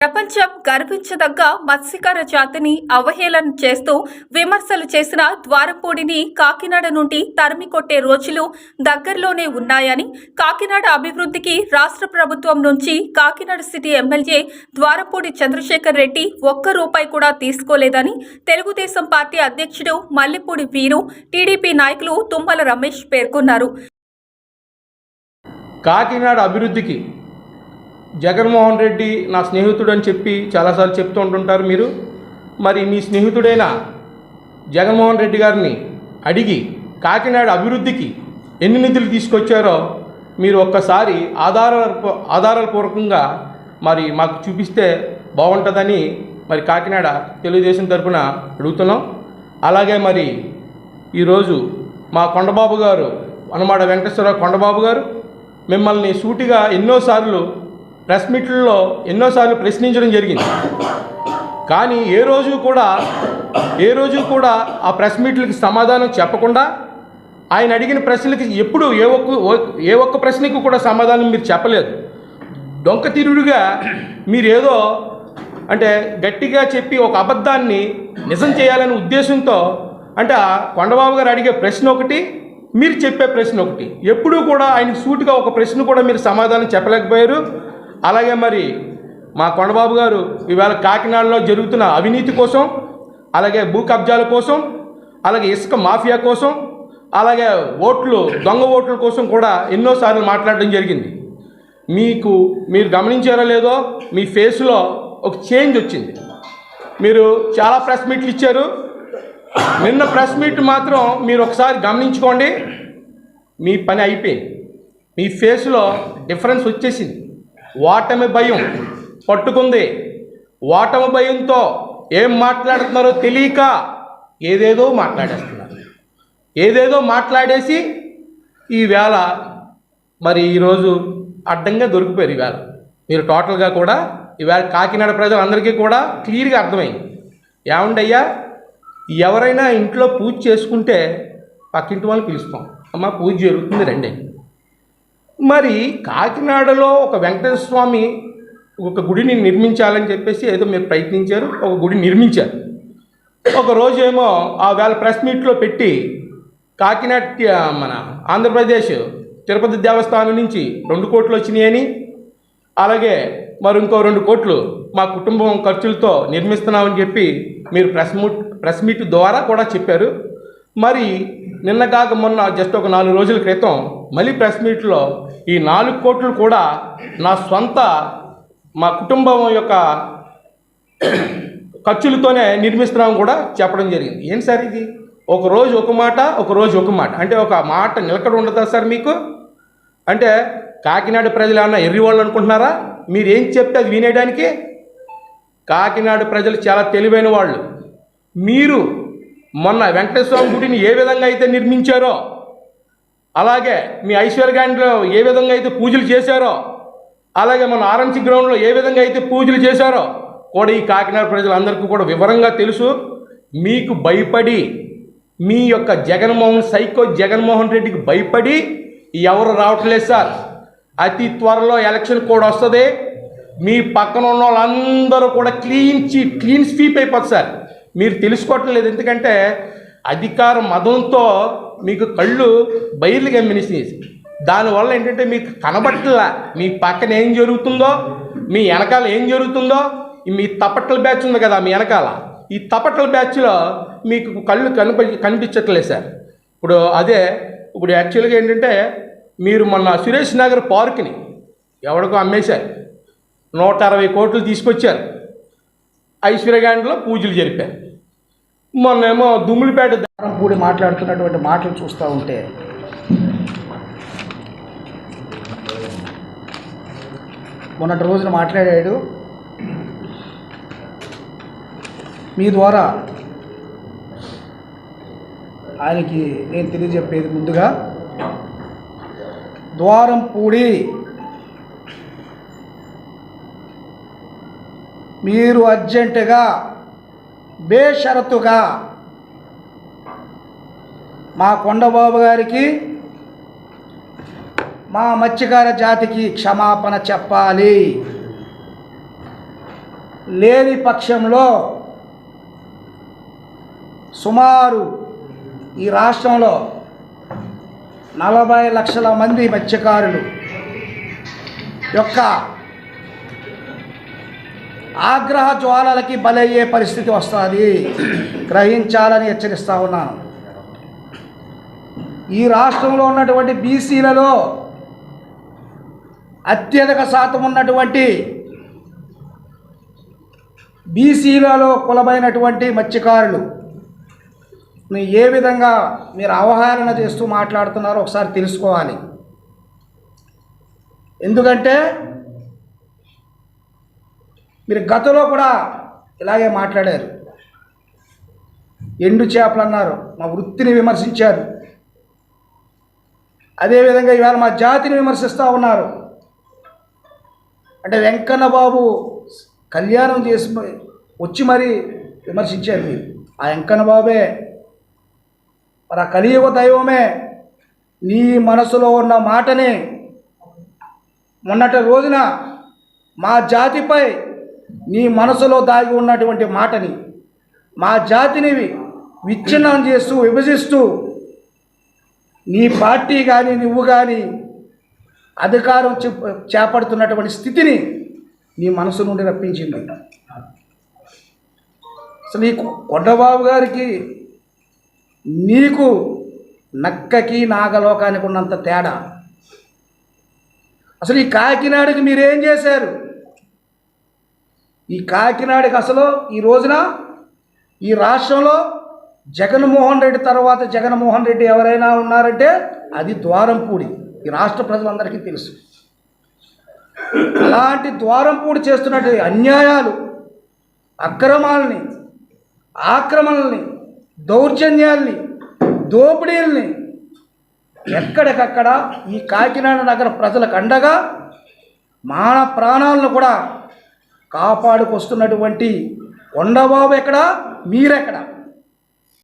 ప్రపంచం గర్వించదగ్గ మత్స్యకార జాతిని అవహేళన చేస్తూ విమర్శలు చేసిన ద్వారపూడిని కాకినాడ నుండి తరిమి కొట్టే రోజులు దగ్గరలోనే ఉన్నాయని కాకినాడ అభివృద్ధికి రాష్ట్ర ప్రభుత్వం నుంచి కాకినాడ సిటీ ఎమ్మెల్యే ద్వారపూడి చంద్రశేఖర్ రెడ్డి ఒక్క రూపాయి కూడా తీసుకోలేదని తెలుగుదేశం పార్టీ అధ్యక్షుడు మల్లెపూడి వీరు టీడీపీ నాయకులు తుమ్మల రమేష్ పేర్కొన్నారు. కాకినాడ అభివృద్ధికి జగన్మోహన్ రెడ్డి నా స్నేహితుడు అని చెప్పి చాలాసార్లు చెప్తూ ఉంటుంటారు మీరు. మరి మీ స్నేహితుడైన జగన్మోహన్ రెడ్డి గారిని అడిగి కాకినాడ అభివృద్ధికి ఎన్ని నిధులు తీసుకొచ్చారో మీరు ఒక్కసారి ఆధారాల ఆధారాల పూర్వకంగా మరి మాకు చూపిస్తే బాగుంటుందని మరి కాకినాడ తెలుగుదేశం తరపున అడుగుతున్నాం. అలాగే మరి ఈరోజు మా కొండబాబు గారు అనమాట వెంకటేశ్వరరావు కొండబాబు గారు మిమ్మల్ని సూటిగా ఎన్నోసార్లు ప్రెస్ మీట్లలో ఎన్నోసార్లు ప్రశ్నించడం జరిగింది. కానీ ఏ రోజు కూడా ఏ రోజు కూడా ఆ ప్రెస్ మీట్లకి సమాధానం చెప్పకుండా ఆయన అడిగిన ప్రశ్నలకి ఎప్పుడు ఏ ఒక్క ఏ ఒక్క ప్రశ్నకు కూడా సమాధానం మీరు చెప్పలేదు. డొంక తిరుగుడుగా మీరేదో అంటే గట్టిగా చెప్పి ఒక అబద్ధాన్ని నిజం చేయాలనే ఉద్దేశంతో అంటే ఆ కొండబాబు గారు అడిగే ప్రశ్న ఒకటి మీరు చెప్పే ప్రశ్న ఒకటి. ఎప్పుడూ కూడా ఆయన సూటిగా ఒక ప్రశ్న కూడా మీరు సమాధానం చెప్పలేకపోయారు. అలాగే మరి మా కొండబాబు గారు ఇవాళ కాకినాడలో జరుగుతున్న అవినీతి కోసం అలాగే భూ కబ్జాల కోసం అలాగే ఇసుక మాఫియా కోసం అలాగే ఓట్లు దొంగ ఓట్ల కోసం కూడా ఎన్నోసార్లు మాట్లాడడం జరిగింది. మీకు మీరు గమనించారో లేదో మీ ఫేస్లో ఒక చేంజ్ వచ్చింది. మీరు చాలా ప్రెస్ మీట్లు ఇచ్చారు. నిన్న ప్రెస్ మీట్ మాత్రం మీరు ఒకసారి గమనించుకోండి. మీ పని అయిపోయింది. మీ ఫేస్లో డిఫరెన్స్ వచ్చేసింది. ఓటమి భయం పట్టుకుంది. ఓటమి భయంతో ఏం మాట్లాడుతున్నారో తెలియక ఏదేదో మాట్లాడేస్తున్నారు. ఏదేదో మాట్లాడేసి ఈవేళ మరి ఈరోజు అడ్డంగా దొరికిపోయారు ఈవేళ మీరు టోటల్గా కూడా ఈవేళ కాకినాడ ప్రజలందరికీ కూడా క్లియర్గా అర్థమైంది. ఏమండయ్యా ఎవరైనా ఇంట్లో పూజ చేసుకుంటే పక్కింటి వాళ్ళని పిలుస్తాం. అమ్మ పూజ జరుగుతుంది రండి. మరి కాకినాడలో ఒక వెంకటేశ్వర స్వామి ఒక గుడిని నిర్మించాలని చెప్పేసి ఏదో మీరు ప్రయత్నించారు ఒక గుడి నిర్మించారు. ఒక రోజేమో ఆ వేళ ప్రెస్ మీట్లో పెట్టి కాకినాడ మన ఆంధ్రప్రదేశ్ తిరుపతి దేవస్థానం నుంచి రెండు కోట్లు వచ్చినాయని అలాగే మరి ఇంకో రెండు కోట్లు మా కుటుంబం ఖర్చులతో నిర్మిస్తున్నామని చెప్పి మీరు ప్రెస్ మీట్ ప్రెస్ మీట్ ద్వారా కూడా చెప్పారు. మరి నిన్న కాక మొన్న జస్ట్ ఒక నాలుగు రోజుల క్రితం మళ్ళీ ప్రెస్ మీట్లో ఈ నాలుగు కోట్లు కూడా నా సొంత మా కుటుంబం యొక్క ఖర్చులతోనే నిర్మిస్తున్నాం కూడా చెప్పడం జరిగింది. ఏంటి సార్ ఇది? ఒక రోజు ఒక మాట ఒక రోజు ఒక మాట. అంటే ఒక మాట నిలకడ ఉండదా సార్ మీకు? అంటే కాకినాడ ప్రజలు ఏమన్నా ఎర్రి వాళ్ళు అనుకుంటున్నారా? మీరు ఏం చెప్తే అది వినేయడానికి? కాకినాడ ప్రజలు చాలా తెలివైన వాళ్ళు. మీరు మొన్న వెంకటేశ్వర స్వామి గుడిని ఏ విధంగా అయితే నిర్మించారో అలాగే మీ ఐశ్వర్యాన్లో ఏ విధంగా అయితే పూజలు చేశారో అలాగే మన ఆర్ఎంసీ గ్రౌండ్లో ఏ విధంగా అయితే పూజలు చేశారో కూడా ఈ కాకినాడ ప్రజలందరికీ కూడా వివరంగా తెలుసు. మీకు భయపడి మీ యొక్క జగన్మోహన్ సైకో జగన్మోహన్ రెడ్డికి భయపడి ఎవరు రావట్లేదు సార్. అతి త్వరలో ఎలక్షన్ కూడా వస్తుంది. మీ పక్కన ఉన్న వాళ్ళందరూ కూడా క్లీన్ చీ క్లీన్ స్వీప్ అయిపోతుంది సార్. మీరు తెలుసుకోవటం లేదు. ఎందుకంటే అధికార మదంతో మీకు కళ్ళు బయలు గమ్మినేసినాయి. దానివల్ల ఏంటంటే మీకు కనబట్టలా మీ పక్కన ఏం జరుగుతుందో మీ వెనకాల ఏం జరుగుతుందో మీ తపట్ల బ్యాచ్ ఉంది కదా మీ వెనకాల. ఈ తపట్ల బ్యాచ్లో మీకు కళ్ళు కనిపి కనిపించట్లేదు సార్. ఇప్పుడు అదే ఇప్పుడు యాక్చువల్గా ఏంటంటే మీరు మొన్న సురేష్ నగర్ పార్క్ని ఎవడికో అమ్మేశారు. నూట అరవై కోట్లు తీసుకొచ్చారు. ఐశ్వర్యగాండ్లో పూజలు జరిపారు. మొన్నేమో దుమ్ములపేట పూడి మాట్లాడుతున్నటువంటి మాటలు చూస్తూ ఉంటే మొన్నటి రోజున మాట్లాడాడు. మీ ద్వారా ఆయనకి నేను తెలియజెప్పేది ముందుగా ద్వారం పూడి మీరు అర్జెంటుగా బేషరతుగా. మా కొండబాబు గారికి మా మత్స్యకార జాతికి క్షమాపణ చెప్పాలి. లేని పక్షంలో సుమారు ఈ రాష్ట్రంలో నలభై లక్షల మంది మత్స్యకారులు యొక్క ఆగ్రహ జ్వాలలకి బలయ్యే పరిస్థితి వస్తుంది. గ్రహించాలని హెచ్చరిస్తా ఉన్నాను. ఈ రాష్ట్రంలో ఉన్నటువంటి బీసీలలో అత్యధిక శాతం ఉన్నటువంటి బీసీలలో కులమైనటువంటి మత్స్యకారులు ఏ విధంగా మీరు అవహేళన చేస్తూ మాట్లాడుతున్నారో ఒకసారి తెలుసుకోవాలి. ఎందుకంటే మీరు గతంలో కూడా ఇలాగే మాట్లాడారు. ఎండు చేపలు అన్నారు మా వృత్తిని విమర్శించారు. అదేవిధంగా ఇవాళ మా జాతిని విమర్శిస్తూ ఉన్నారు. అంటే వెంకన్న బాబు కళ్యాణం చేసి వచ్చి మరీ విమర్శించారు మీరు. ఆ వెంకన్న బాబే మరి ఆ కలియుగ దైవమే. నీ మనసులో ఉన్న మాటని మొన్నటి రోజున మా జాతిపై నీ మనసులో దాగి ఉన్నటువంటి మాటని మా జాతిని విచ్ఛిన్నం చేస్తూ విభజిస్తూ నీ పార్టీ కానీ నువ్వు కానీ అధికారం చేపడుతున్నటువంటి స్థితిని నీ మనసు నుండి రప్పించింది అసలు ఈ కొండబాబు గారికి నీకు నక్కకి నాగలోకానికి ఉన్నంత తేడా. అసలు ఈ కాకినాడకి మీరేం చేశారు? ఈ కాకినాడకి అసలు ఈ రోజున ఈ రాష్ట్రంలో జగన్మోహన్ రెడ్డి తర్వాత జగన్మోహన్ రెడ్డి ఎవరైనా ఉన్నారంటే అది ద్వారంపూడి. ఈ రాష్ట్ర ప్రజలందరికీ తెలుసు. అలాంటి ద్వారంపూడి చేస్తున్నట్టు అన్యాయాలు అక్రమాలని ఆక్రమణల్ని దౌర్జన్యాల్ని దోపిడీల్ని ఎక్కడికక్కడ ఈ కాకినాడ నగర ప్రజలకు అండగా మాన ప్రాణాలను కూడా కాపాడుకొస్తున్నటువంటి కొండబాబు ఎక్కడ? మీరెక్కడ?